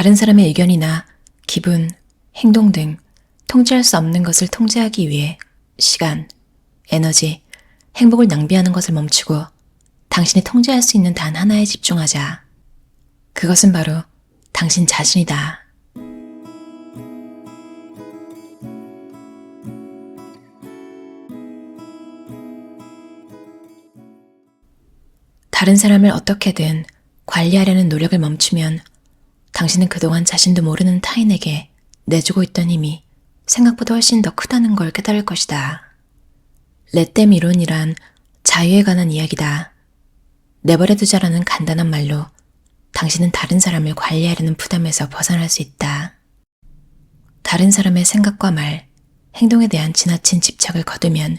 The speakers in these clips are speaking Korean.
다른 사람의 의견이나 기분, 행동 등 통제할 수 없는 것을 통제하기 위해 시간, 에너지, 행복을 낭비하는 것을 멈추고 당신이 통제할 수 있는 단 하나에 집중하자. 그것은 바로 당신 자신이다. 다른 사람을 어떻게든 관리하려는 노력을 멈추면 당신은 그동안 자신도 모르는 타인에게 내주고 있던 힘이 생각보다 훨씬 더 크다는 걸 깨달을 것이다. 레댐 이론이란 자유에 관한 이야기다. 내버려두자라는 간단한 말로 당신은 다른 사람을 관리하려는 부담에서 벗어날 수 있다. 다른 사람의 생각과 말, 행동에 대한 지나친 집착을 거두면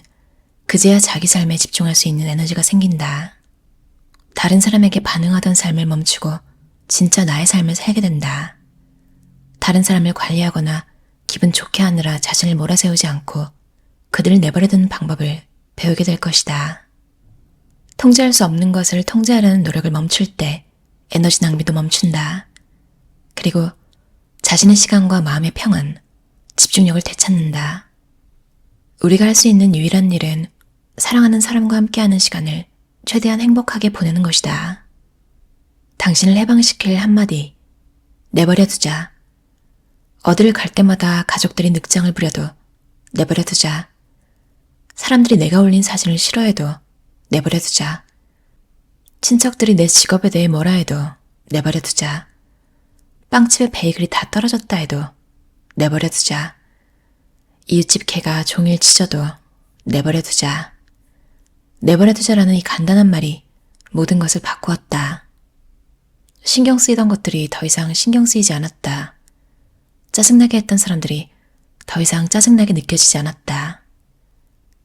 그제야 자기 삶에 집중할 수 있는 에너지가 생긴다. 다른 사람에게 반응하던 삶을 멈추고 진짜 나의 삶을 살게 된다. 다른 사람을 관리하거나 기분 좋게 하느라 자신을 몰아세우지 않고 그들을 내버려두는 방법을 배우게 될 것이다. 통제할 수 없는 것을 통제하려는 노력을 멈출 때 에너지 낭비도 멈춘다. 그리고 자신의 시간과 마음의 평안, 집중력을 되찾는다. 우리가 할 수 있는 유일한 일은 사랑하는 사람과 함께하는 시간을 최대한 행복하게 보내는 것이다. 당신을 해방시킬 한마디, 내버려 두자. 어딜 갈 때마다 가족들이 늑장을 부려도 내버려 두자. 사람들이 내가 올린 사진을 싫어해도 내버려 두자. 친척들이 내 직업에 대해 뭐라 해도 내버려 두자. 빵집에 베이글이 다 떨어졌다 해도 내버려 두자. 이웃집 개가 종일 짖어도 내버려 두자. 내버려 두자라는 이 간단한 말이 모든 것을 바꾸었다. 신경 쓰이던 것들이 더 이상 신경 쓰이지 않았다. 짜증나게 했던 사람들이 더 이상 짜증나게 느껴지지 않았다.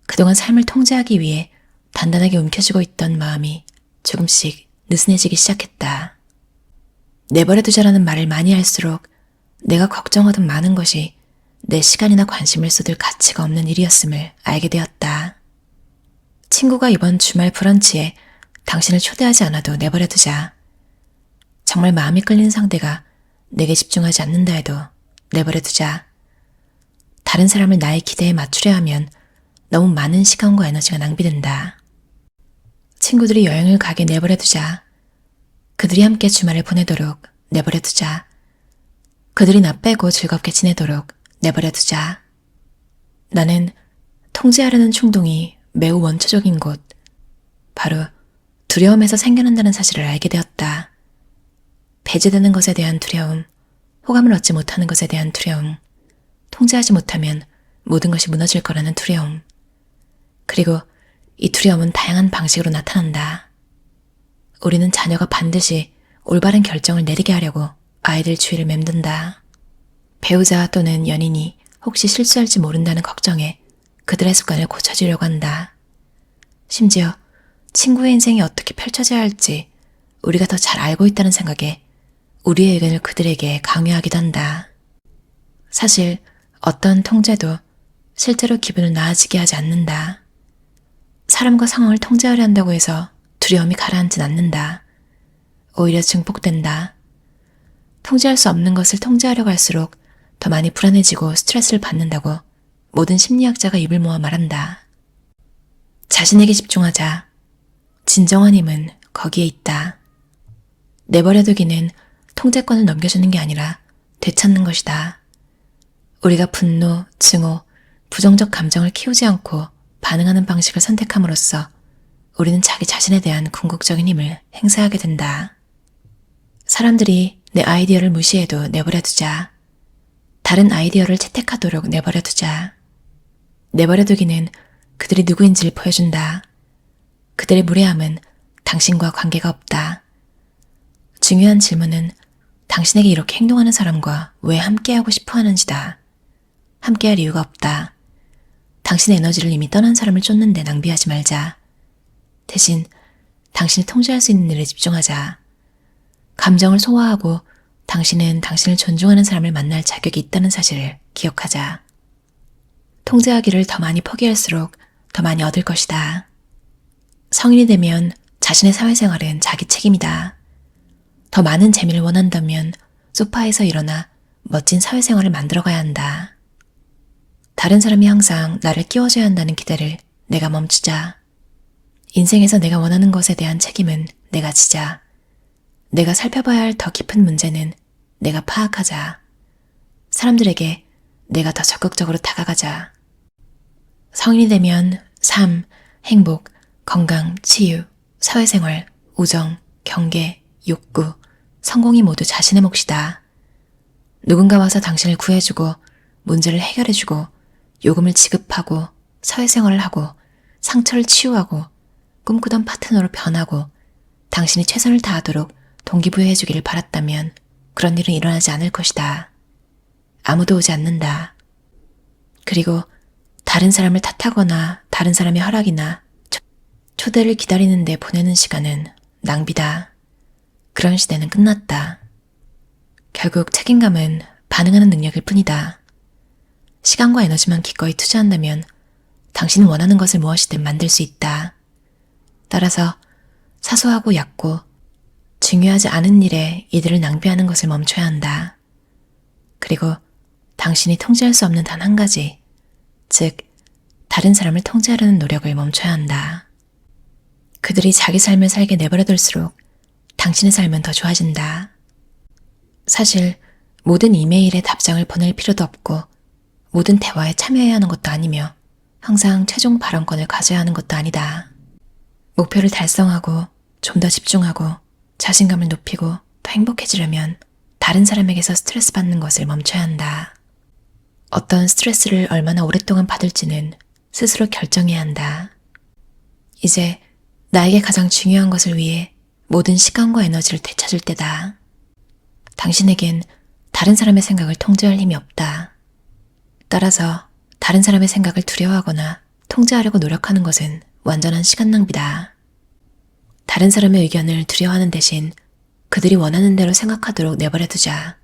그동안 삶을 통제하기 위해 단단하게 움켜쥐고 있던 마음이 조금씩 느슨해지기 시작했다. 내버려두자라는 말을 많이 할수록 내가 걱정하던 많은 것이 내 시간이나 관심을 쏟을 가치가 없는 일이었음을 알게 되었다. 친구가 이번 주말 브런치에 당신을 초대하지 않아도 내버려두자. 정말 마음이 끌리는 상대가 내게 집중하지 않는다 해도 내버려 두자. 다른 사람을 나의 기대에 맞추려 하면 너무 많은 시간과 에너지가 낭비된다. 친구들이 여행을 가게 내버려 두자. 그들이 함께 주말을 보내도록 내버려 두자. 그들이 나 빼고 즐겁게 지내도록 내버려 두자. 나는 통제하려는 충동이 매우 원초적인 곳, 바로 두려움에서 생겨난다는 사실을 알게 되었다. 배제되는 것에 대한 두려움, 호감을 얻지 못하는 것에 대한 두려움, 통제하지 못하면 모든 것이 무너질 거라는 두려움. 그리고 이 두려움은 다양한 방식으로 나타난다. 우리는 자녀가 반드시 올바른 결정을 내리게 하려고 아이들 주위를 맴든다. 배우자 또는 연인이 혹시 실수할지 모른다는 걱정에 그들의 습관을 고쳐주려고 한다. 심지어 친구의 인생이 어떻게 펼쳐져야 할지 우리가 더 잘 알고 있다는 생각에 우리의 의견을 그들에게 강요하기도 한다. 사실 어떤 통제도 실제로 기분을 나아지게 하지 않는다. 사람과 상황을 통제하려 한다고 해서 두려움이 가라앉진 않는다. 오히려 증폭된다. 통제할 수 없는 것을 통제하려고 할수록 더 많이 불안해지고 스트레스를 받는다고 모든 심리학자가 입을 모아 말한다. 자신에게 집중하자. 진정한 힘은 거기에 있다. 내버려두기는 통제권을 넘겨주는 게 아니라 되찾는 것이다. 우리가 분노, 증오, 부정적 감정을 키우지 않고 반응하는 방식을 선택함으로써 우리는 자기 자신에 대한 궁극적인 힘을 행사하게 된다. 사람들이 내 아이디어를 무시해도 내버려 두자. 다른 아이디어를 채택하도록 내버려 두자. 내버려 두기는 그들이 누구인지를 보여준다. 그들의 무례함은 당신과 관계가 없다. 중요한 질문은 당신에게 이렇게 행동하는 사람과 왜 함께하고 싶어 하는지다. 함께할 이유가 없다. 당신의 에너지를 이미 떠난 사람을 쫓는데 낭비하지 말자. 대신 당신이 통제할 수 있는 일에 집중하자. 감정을 소화하고 당신은 당신을 존중하는 사람을 만날 자격이 있다는 사실을 기억하자. 통제하기를 더 많이 포기할수록 더 많이 얻을 것이다. 성인이 되면 자신의 사회생활은 자기 책임이다. 더 많은 재미를 원한다면 소파에서 일어나 멋진 사회생활을 만들어가야 한다. 다른 사람이 항상 나를 끼워줘야 한다는 기대를 내가 멈추자. 인생에서 내가 원하는 것에 대한 책임은 내가 지자. 내가 살펴봐야 할 더 깊은 문제는 내가 파악하자. 사람들에게 내가 더 적극적으로 다가가자. 성인이 되면 삶, 행복, 건강, 치유, 사회생활, 우정, 경계, 욕구, 성공이 모두 자신의 몫이다. 누군가 와서 당신을 구해주고 문제를 해결해주고 요금을 지급하고 사회생활을 하고 상처를 치유하고 꿈꾸던 파트너로 변하고 당신이 최선을 다하도록 동기부여해주기를 바랐다면 그런 일은 일어나지 않을 것이다. 아무도 오지 않는다. 그리고 다른 사람을 탓하거나 다른 사람의 허락이나 초- 초대를 기다리는데 보내는 시간은 낭비다. 그런 시대는 끝났다. 결국 책임감은 반응하는 능력일 뿐이다. 시간과 에너지만 기꺼이 투자한다면 당신은 원하는 것을 무엇이든 만들 수 있다. 따라서 사소하고 얕고 중요하지 않은 일에 이들을 낭비하는 것을 멈춰야 한다. 그리고 당신이 통제할 수 없는 단 한 가지, 즉, 다른 사람을 통제하려는 노력을 멈춰야 한다. 그들이 자기 삶을 살게 내버려둘수록 당신의 삶은 더 좋아진다. 사실 모든 이메일에 답장을 보낼 필요도 없고 모든 대화에 참여해야 하는 것도 아니며 항상 최종 발언권을 가져야 하는 것도 아니다. 목표를 달성하고 좀 더 집중하고 자신감을 높이고 더 행복해지려면 다른 사람에게서 스트레스 받는 것을 멈춰야 한다. 어떤 스트레스를 얼마나 오랫동안 받을지는 스스로 결정해야 한다. 이제 나에게 가장 중요한 것을 위해 모든 시간과 에너지를 되찾을 때다. 당신에겐 다른 사람의 생각을 통제할 힘이 없다. 따라서 다른 사람의 생각을 두려워하거나 통제하려고 노력하는 것은 완전한 시간 낭비다. 다른 사람의 의견을 두려워하는 대신 그들이 원하는 대로 생각하도록 내버려 두자.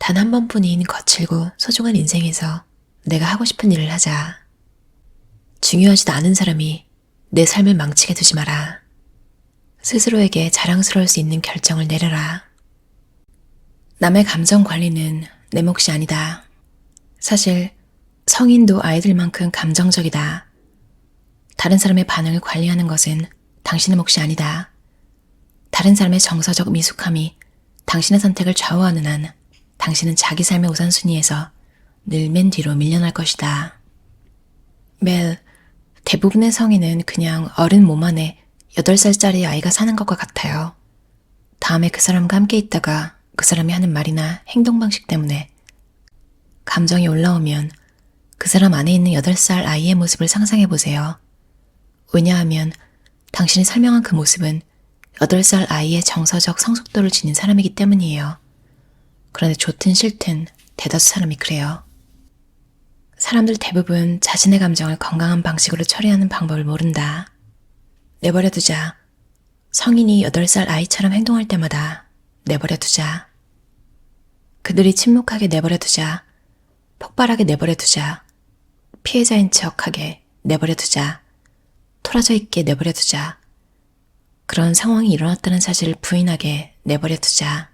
단 한 번뿐인 거칠고 소중한 인생에서 내가 하고 싶은 일을 하자. 중요하지도 않은 사람이 내 삶을 망치게 두지 마라. 스스로에게 자랑스러울 수 있는 결정을 내려라. 남의 감정 관리는 내 몫이 아니다. 사실 성인도 아이들만큼 감정적이다. 다른 사람의 반응을 관리하는 것은 당신의 몫이 아니다. 다른 사람의 정서적 미숙함이 당신의 선택을 좌우하는 한 당신은 자기 삶의 우선순위에서 늘 맨 뒤로 밀려날 것이다. 멜, 대부분의 성인은 그냥 어른 몸 안에 8살짜리 아이가 사는 것과 같아요. 다음에 그 사람과 함께 있다가 그 사람이 하는 말이나 행동 방식 때문에 감정이 올라오면 그 사람 안에 있는 8살 아이의 모습을 상상해 보세요. 왜냐하면 당신이 설명한 그 모습은 8살 아이의 정서적 성숙도를 지닌 사람이기 때문이에요. 그런데 좋든 싫든 대다수 사람이 그래요. 사람들 대부분 자신의 감정을 건강한 방식으로 처리하는 방법을 모른다. 내버려 두자. 성인이 8살 아이처럼 행동할 때마다 내버려 두자. 그들이 침묵하게 내버려 두자. 폭발하게 내버려 두자. 피해자인 척하게 내버려 두자. 토라져 있게 내버려 두자. 그런 상황이 일어났다는 사실을 부인하게 내버려 두자.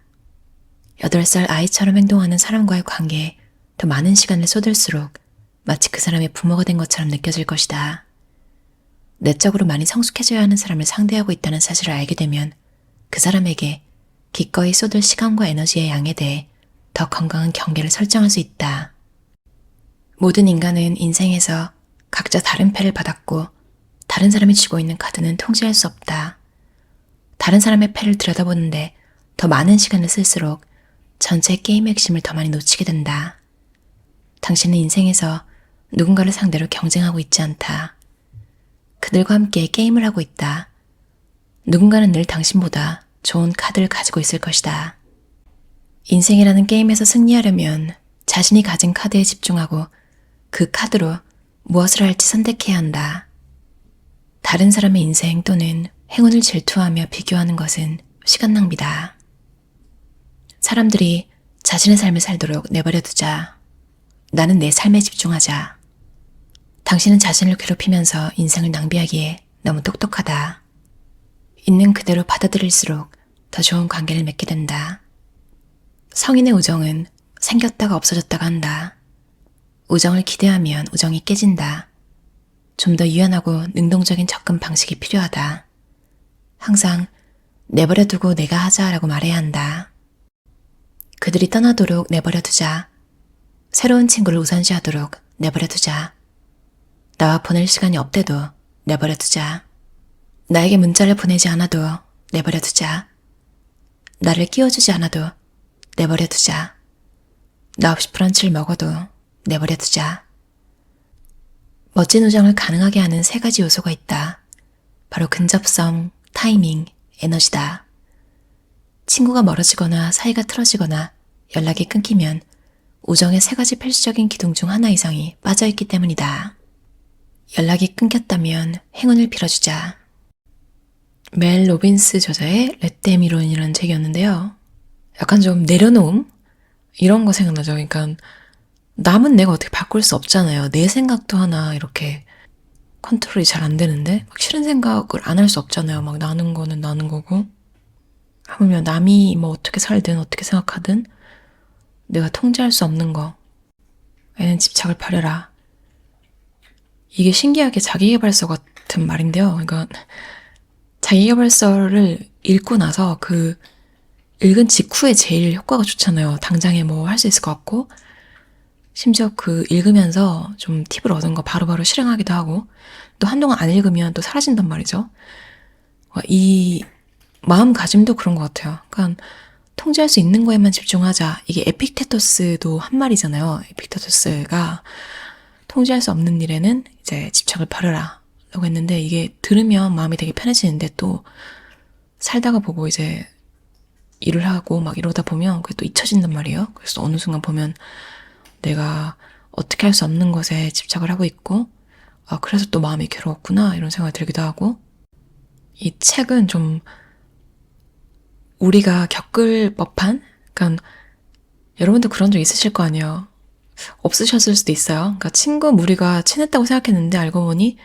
8살 아이처럼 행동하는 사람과의 관계에 더 많은 시간을 쏟을수록 마치 그 사람의 부모가 된 것처럼 느껴질 것이다. 내적으로 많이 성숙해져야 하는 사람을 상대하고 있다는 사실을 알게 되면 그 사람에게 기꺼이 쏟을 시간과 에너지의 양에 대해 더 건강한 경계를 설정할 수 있다. 모든 인간은 인생에서 각자 다른 패를 받았고 다른 사람이 쥐고 있는 카드는 통제할 수 없다. 다른 사람의 패를 들여다보는데 더 많은 시간을 쓸수록 전체 게임의 핵심을 더 많이 놓치게 된다. 당신은 인생에서 누군가를 상대로 경쟁하고 있지 않다. 그들과 함께 게임을 하고 있다. 누군가는 늘 당신보다 좋은 카드를 가지고 있을 것이다. 인생이라는 게임에서 승리하려면 자신이 가진 카드에 집중하고 그 카드로 무엇을 할지 선택해야 한다. 다른 사람의 인생 또는 행운을 질투하며 비교하는 것은 시간 낭비다. 사람들이 자신의 삶을 살도록 내버려 두자. 나는 내 삶에 집중하자. 당신은 자신을 괴롭히면서 인생을 낭비하기에 너무 똑똑하다. 있는 그대로 받아들일수록 더 좋은 관계를 맺게 된다. 성인의 우정은 생겼다가 없어졌다가 한다. 우정을 기대하면 우정이 깨진다. 좀 더 유연하고 능동적인 접근 방식이 필요하다. 항상 내버려 두고 내가 하자라고 말해야 한다. 그들이 떠나도록 내버려 두자. 새로운 친구를 우선시하도록 내버려 두자. 나와 보낼 시간이 없대도 내버려 두자. 나에게 문자를 보내지 않아도 내버려 두자. 나를 끼워주지 않아도 내버려 두자. 나 없이 브런치를 먹어도 내버려 두자. 멋진 우정을 가능하게 하는 세 가지 요소가 있다. 바로 근접성, 타이밍, 에너지다. 친구가 멀어지거나 사이가 틀어지거나 연락이 끊기면 우정의 세 가지 필수적인 기둥 중 하나 이상이 빠져있기 때문이다. 연락이 끊겼다면 행운을 빌어주자. 멜 로빈스 저자의 렛댐 이론이라는 책이었는데요. 약간 좀 내려놓음? 이런 거 생각나죠. 그러니까 남은 내가 어떻게 바꿀 수 없잖아요. 내 생각도 하나 이렇게 컨트롤이 잘 안 되는데 막 싫은 생각을 안 할 수 없잖아요. 막 나는 거는 나는 거고 하물며 남이 뭐 어떻게 살든 어떻게 생각하든 내가 통제할 수 없는 거 에는 집착을 버려라. 이게 신기하게 자기개발서 같은 말인데요. 그러니까 자기개발서를 읽고 나서 그 읽은 직후에 제일 효과가 좋잖아요. 당장에 뭐 할 수 있을 것 같고 심지어 그 읽으면서 좀 팁을 얻은 거 바로바로 실행하기도 하고 또 한동안 안 읽으면 또 사라진단 말이죠. 어, 이 마음가짐도 그런 것 같아요. 그러니까 통제할 수 있는 거에만 집중하자. 이게 에픽테토스도 한 말이잖아요. 에픽테토스가 통제할 수 없는 일에는 이제 집착을 버려라. 라고 했는데 이게 들으면 마음이 되게 편해지는데 또 살다가 보고 이제 일을 하고 막 이러다 보면 그게 또 잊혀진단 말이에요. 그래서 어느 순간 보면 내가 어떻게 할 수 없는 것에 집착을 하고 있고, 아, 그래서 또 마음이 괴로웠구나, 이런 생각이 들기도 하고, 이 책은 좀 우리가 겪을 법한, 그러니까 여러분도 그런 적 있으실 거 아니에요. 없으셨을 수도 있어요. 그러니까 친구 무리가 친했다고 생각했는데 알고 보니,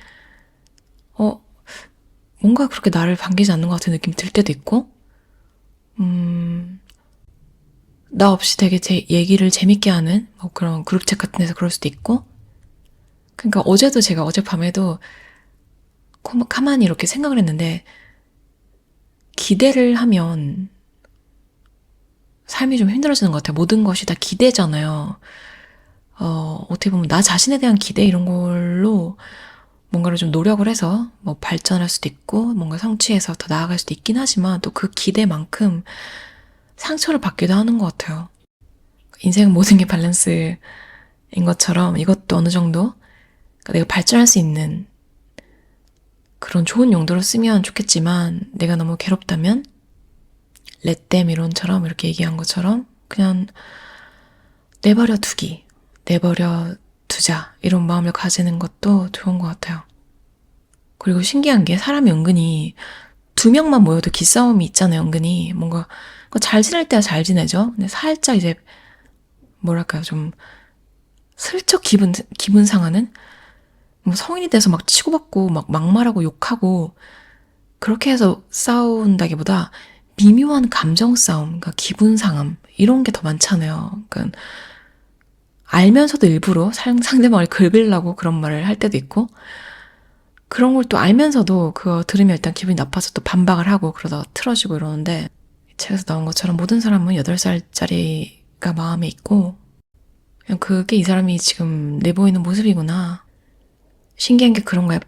어, 뭔가 그렇게 나를 반기지 않는 것 같은 느낌이 들 때도 있고, 음, 나 없이 되게 제 얘기를 재밌게 하는 뭐 그런 그룹챗 같은 데서 그럴 수도 있고 그러니까 어제도 제가 어젯밤에도 코- 가만히 이렇게 생각을 했는데 기대를 하면 삶이 좀 힘들어지는 것 같아요. 모든 것이 다 기대잖아요. 어, 어떻게 보면 나 자신에 대한 기대 이런 걸로 뭔가를 좀 노력을 해서 뭐 발전할 수도 있고 뭔가 성취해서 더 나아갈 수도 있긴 하지만 또 그 기대만큼 상처를 받기도 하는 것 같아요. 인생 모든 게 밸런스인 것처럼 이것도 어느 정도 그러니까 내가 발전할 수 있는 그런 좋은 용도로 쓰면 좋겠지만 내가 너무 괴롭다면 렛댐 이론처럼 이렇게 얘기한 것처럼 그냥 내버려 두기, 내버려 두자 이런 마음을 가지는 것도 좋은 것 같아요. 그리고 신기한 게 사람이 은근히 두 명만 모여도 기싸움이 있잖아요, 은근히. 뭔가 잘 지낼 때야 잘 지내죠. 근데 살짝 이제 뭐랄까요, 좀 슬쩍 기분 기분 상하는 뭐 성인이 돼서 막 치고받고 막 막말하고 욕하고 그렇게 해서 싸운다기보다 미묘한 감정 싸움, 그러니까 기분 상함 이런 게 더 많잖아요. 그러니까 알면서도 일부러 상- 상대방을 긁으려고 그런 말을 할 때도 있고 그런 걸 또 알면서도 그거 들으면 일단 기분이 나빠서 또 반박을 하고 그러다가 틀어지고 이러는데 이 책에서 나온 것처럼 모든 사람은 8살짜리가 마음에 있고 그냥 그게 이 사람이 지금 내보이는 모습이구나. 신기한 게 그런 거야.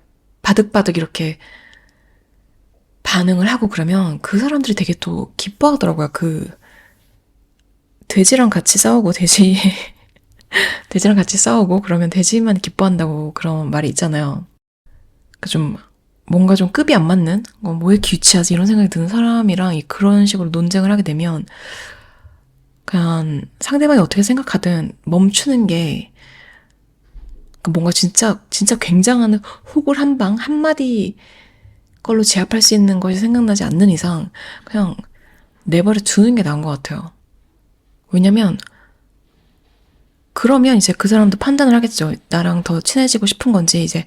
바득바득 이렇게 반응을 하고 그러면 그 사람들이 되게 또 기뻐하더라고요. 그 돼지랑 같이 싸우고 돼지 돼지랑 같이 싸우고 그러면 돼지만 기뻐한다고 그런 말이 있잖아요. 그좀 뭔가 좀 급이 안 맞는 어, 뭐 이렇게 유치하지 이런 생각이 드는 사람이랑 이 그런 식으로 논쟁을 하게 되면 그냥 상대방이 어떻게 생각하든 멈추는 게그 뭔가 진짜 진짜 굉장한 혹을 한 방 한 마디 걸로 제압할 수 있는 것이 생각나지 않는 이상 그냥 내버려 두는 게 나은 것 같아요. 왜냐면 그러면 이제 그 사람도 판단을 하겠죠. 나랑 더 친해지고 싶은 건지 이제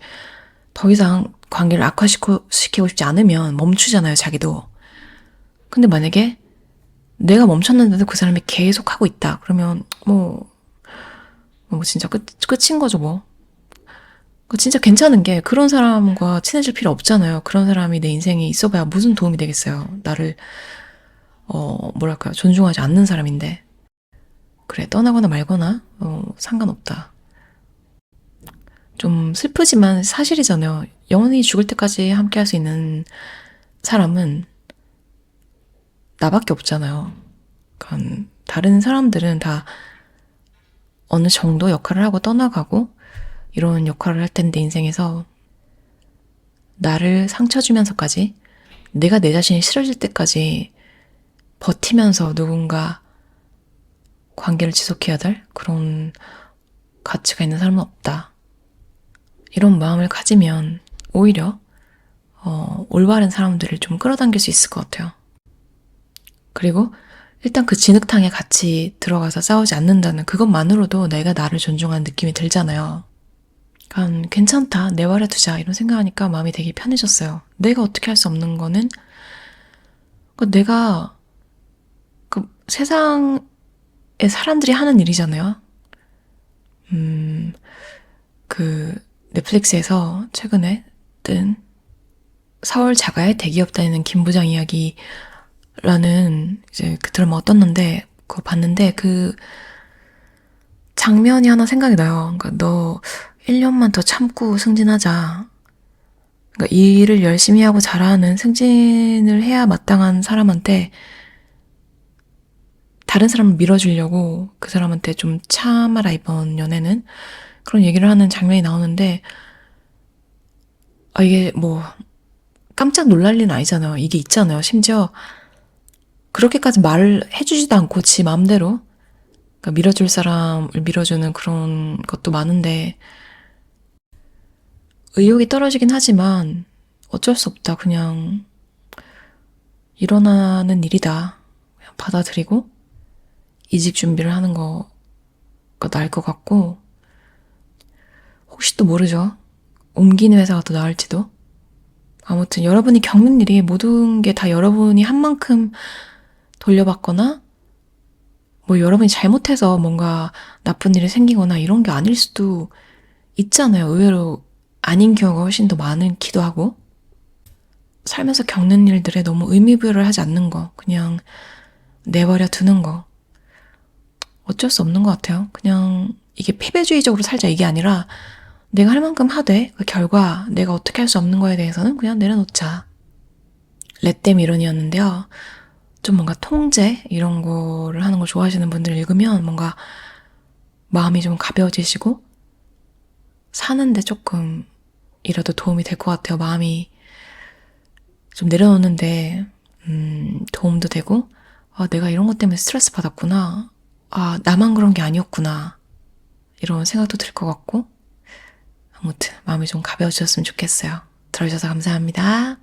더 이상 관계를 악화시키고 싶지 않으면 멈추잖아요, 자기도. 근데 만약에 내가 멈췄는데도 그 사람이 계속 하고 있다. 그러면 뭐, 뭐 진짜 끝, 끝인 거죠, 뭐. 그 진짜 괜찮은 게 그런 사람과 친해질 필요 없잖아요. 그런 사람이 내 인생에 있어봐야 무슨 도움이 되겠어요. 나를, 어, 뭐랄까요. 존중하지 않는 사람인데. 그래, 떠나거나 말거나, 어, 상관없다. 좀 슬프지만 사실이잖아요. 영원히 죽을 때까지 함께 할 수 있는 사람은 나밖에 없잖아요. 그러니까 다른 사람들은 다 어느 정도 역할을 하고 떠나가고 이런 역할을 할 텐데 인생에서 나를 상처 주면서까지 내가 내 자신이 싫어질 때까지 버티면서 누군가 관계를 지속해야 될 그런 가치가 있는 사람은 없다. 이런 마음을 가지면 오히려 어, 올바른 사람들을 좀 끌어당길 수 있을 것 같아요. 그리고 일단 그 진흙탕에 같이 들어가서 싸우지 않는다는 그것만으로도 내가 나를 존중하는 느낌이 들잖아요. 그러니까 괜찮다, 내버려 두자 이런 생각하니까 마음이 되게 편해졌어요. 내가 어떻게 할 수 없는 거는 그 내가 그 세상에 사람들이 하는 일이잖아요. 음, 그 넷플릭스에서 최근에 뜬 서울 자가의 대기업 다니는 김 부장 이야기라는 이제 그 드라마가 떴는데 그거 봤는데 그 장면이 하나 생각이 나요. 그러니까 너 1년만 더 참고 승진하자. 그러니까 일을 열심히 하고 잘하는 승진을 해야 마땅한 사람한테 다른 사람을 밀어주려고 그 사람한테 좀 참아라 이번 연애는 그런 얘기를 하는 장면이 나오는데 아 이게 뭐 깜짝 놀랄 일은 아니잖아요. 이게 있잖아요. 심지어 그렇게까지 말을 해주지도 않고 지 마음대로 그러니까 밀어줄 사람을 밀어주는 그런 것도 많은데 의욕이 떨어지긴 하지만 어쩔 수 없다. 그냥 일어나는 일이다. 그냥 받아들이고 이직 준비를 하는 거가 나을 것 같고 혹시 또 모르죠. 옮기는 회사가 더 나을지도. 아무튼 여러분이 겪는 일이 모든 게 다 여러분이 한 만큼 돌려받거나 뭐 여러분이 잘못해서 뭔가 나쁜 일이 생기거나 이런 게 아닐 수도 있잖아요. 의외로 아닌 경우가 훨씬 더 많기도 하고. 살면서 겪는 일들에 너무 의미부여를 하지 않는 거. 그냥 내버려 두는 거. 어쩔 수 없는 것 같아요. 그냥 이게 패배주의적으로 살자 이게 아니라 내가 할 만큼 하되 그 결과 내가 어떻게 할 수 없는 거에 대해서는 그냥 내려놓자. 레댐 이론이었는데요. 좀 뭔가 통제 이런 거를 하는 걸 좋아하시는 분들 읽으면 뭔가 마음이 좀 가벼워지시고 사는데 조금이라도 도움이 될 것 같아요. 마음이 좀 내려놓는데 음, 도움도 되고 아, 내가 이런 것 때문에 스트레스 받았구나. 아, 나만 그런 게 아니었구나. 이런 생각도 들 것 같고 아무튼 마음이 좀 가벼워지셨으면 좋겠어요. 들어주셔서 감사합니다.